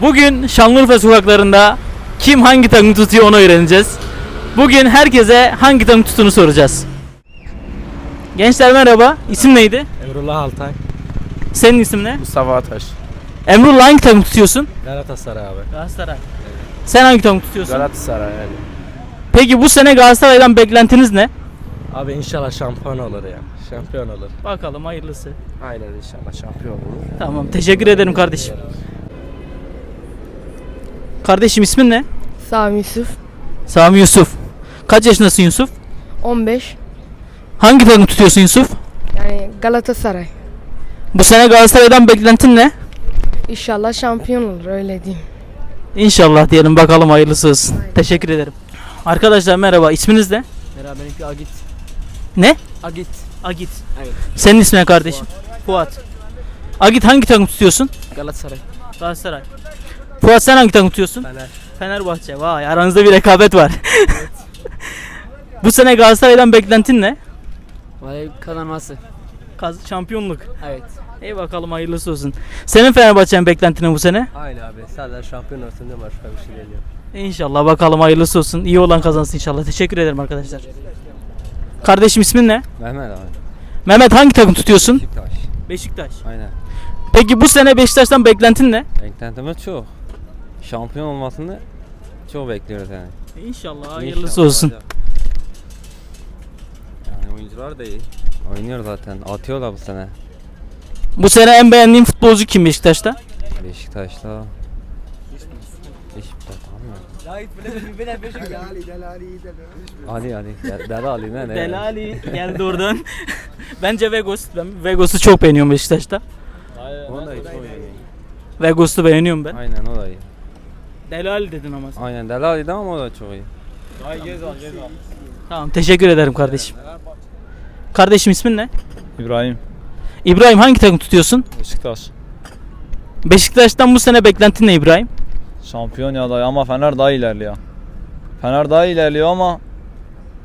Bugün Şanlıurfa sokaklarında kim hangi takım tutuyor onu öğreneceğiz. Bugün herkese hangi takım tuttuğunu soracağız. Gençler merhaba. İsim neydi? Emrullah Altay. Senin isim ne? Mustafa Ataş. Emrullah hangi takım tutuyorsun? Galatasaray abi. Galatasaray. Sen hangi takım tutuyorsun? Galatasaray yani. Peki bu sene Galatasaray'dan beklentiniz ne? Abi inşallah şampiyon olur ya. Şampiyon olur. Bakalım hayırlısı. Aynen inşallah şampiyon olur. Tamam teşekkür ederim kardeşim. Kardeşim ismin ne? Sami Yusuf Sami Yusuf. Kaç yaşındasın Yusuf? 15 Hangi takım tutuyorsun Yusuf? yani Galatasaray. Bu sene Galatasaray'dan beklentin ne? İnşallah şampiyon olur öyle diyeyim. İnşallah diyelim bakalım hayırlısı olsun. Teşekkür ederim. Arkadaşlar merhaba isminiz ne? Merhaba benimki Agit. Ne? Agit. Agit. Evet. Senin ismin ne kardeşim? Fuat. Agit hangi takım tutuyorsun? Galatasaray. Galatasaray. Fuat sen hangi takım tutuyorsun? Fener. Fenerbahçe. Vay aranızda bir rekabet var. Bu sene Galatasaray'dan beklentin ne? Vallahi kazanması. Kaz şampiyonluk. Evet. İyi bakalım hayırlısı olsun. Senin Fenerbahçe'nin beklentin ne bu sene? Aynı abi. Sadece şampiyon olsun diye başka bir şey geliyor. İnşallah bakalım hayırlısı olsun. İyi olan kazansın inşallah. Teşekkür ederim arkadaşlar. Kardeşim ismin ne? Mehmet abi. Mehmet hangi takım tutuyorsun? Beşiktaş. Beşiktaş. Aynen. Peki bu sene Beşiktaş'tan beklentin ne? Beklentimiz çok. Şampiyon olmasını çok bekliyoruz yani. İnşallah hayırlısı İnşallah olsun. olacak. Yani oyuncular da iyi. Oynuyor zaten. Atıyorlar bu sene. Bu sene en beğendiğin futbolcu kim Beşiktaş'ta? Beşiktaş'ta. Beşiktaş tanımıyorum. Ali Ali. Del- Deli Ali ne ne? Delali geldi oradan. Bence Vegos. Ben Vegos'u çok beğeniyorum Beşiktaş'ta. O da iyi. çok iyi. Vegos'u beğeniyorum ben. Aynen o da iyi. Delali dedin ama sen. Aynen Deli Ali'di ama o da çok iyi. Tamam teşekkür ederim kardeşim. Kardeşim ismin ne? İbrahim İbrahim hangi takım tutuyorsun? Beşiktaş. Beşiktaş'tan bu sene beklentin ne İbrahim? Şampiyon ya dayı ama Fener daha ilerliyor. Fener daha ilerliyor ama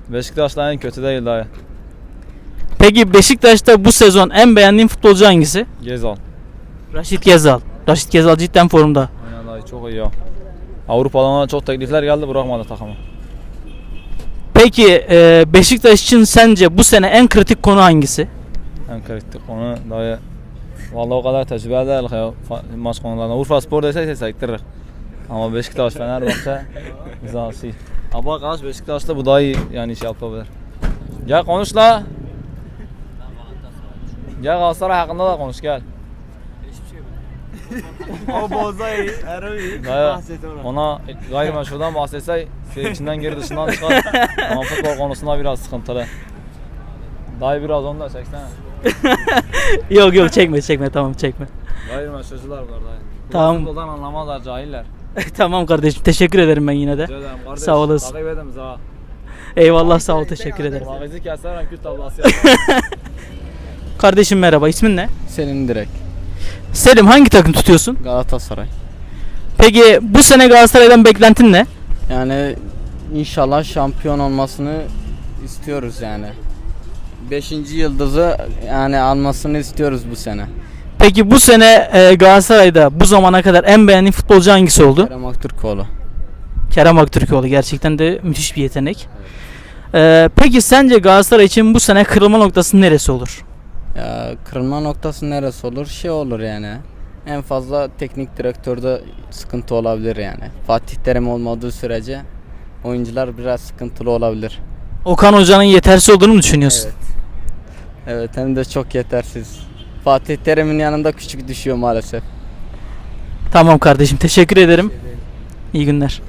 Beşiktaş da en kötü değil dayı. Peki Beşiktaş'ta bu sezon en beğendiğin futbolcu hangisi? Gezal. Raşit Gezal. Raşit Gezal cidden formda. Aynen dayı çok iyi ya. Avrupa'dan çok teklifler geldi bırakmadı takımı. Peki e, Beşiktaş için sence bu sene en kritik konu hangisi? En kritik konu dayı. Vallahi o kadar tecrübe değil ya maç konularında. Urfa Spor deseyse sektirir. Ama Beşiktaş, Fenerbahçe biz asi. Ama karşı Beşiktaş'ta bu daha iyi yani iş yapabilir. Gel konuş la. Gel Galatasaray hakkında da konuş gel. O bozayı. Ero'yu. Dayı ona gayrimeşrudan bahsetse şey içinden geri dışından çıkar. Ama futbol konusunda biraz sıkıntılı. Dayı biraz onu da çeksene. Yok yok çekme çekme tamam çekme. Gayrimeşrucular var dayı. Bunlar Tamam. Futboldan anlamazlar cahiller. tamam kardeşim teşekkür ederim ben yine de. Rica ederim kardeş. Sağ olasın. Takip edin bizi ha. Eyvallah sağ ol teşekkür ederim. Kulağınızı keser tablası Kardeşim merhaba ismin ne? Senin direkt Selim hangi takım tutuyorsun? Galatasaray. Peki bu sene Galatasaray'dan beklentin ne? Yani inşallah şampiyon olmasını istiyoruz yani. Beşinci yıldızı yani almasını istiyoruz bu sene. Peki bu sene e, Galatasaray'da bu zamana kadar en beğendiğin futbolcu hangisi oldu? Kerem Aktürkoğlu. Kerem Aktürkoğlu gerçekten de müthiş bir yetenek. E, peki sence Galatasaray için bu sene kırılma noktası neresi olur? Ya kırılma noktası neresi olur? Şey olur yani. En fazla teknik direktörde sıkıntı olabilir yani. Fatih Terim olmadığı sürece oyuncular biraz sıkıntılı olabilir. Okan Hoca'nın yetersiz olduğunu mu düşünüyorsun? Evet hem de çok yetersiz. Fatih Terim'in yanında küçük düşüyor maalesef. Tamam kardeşim teşekkür ederim. İyi günler.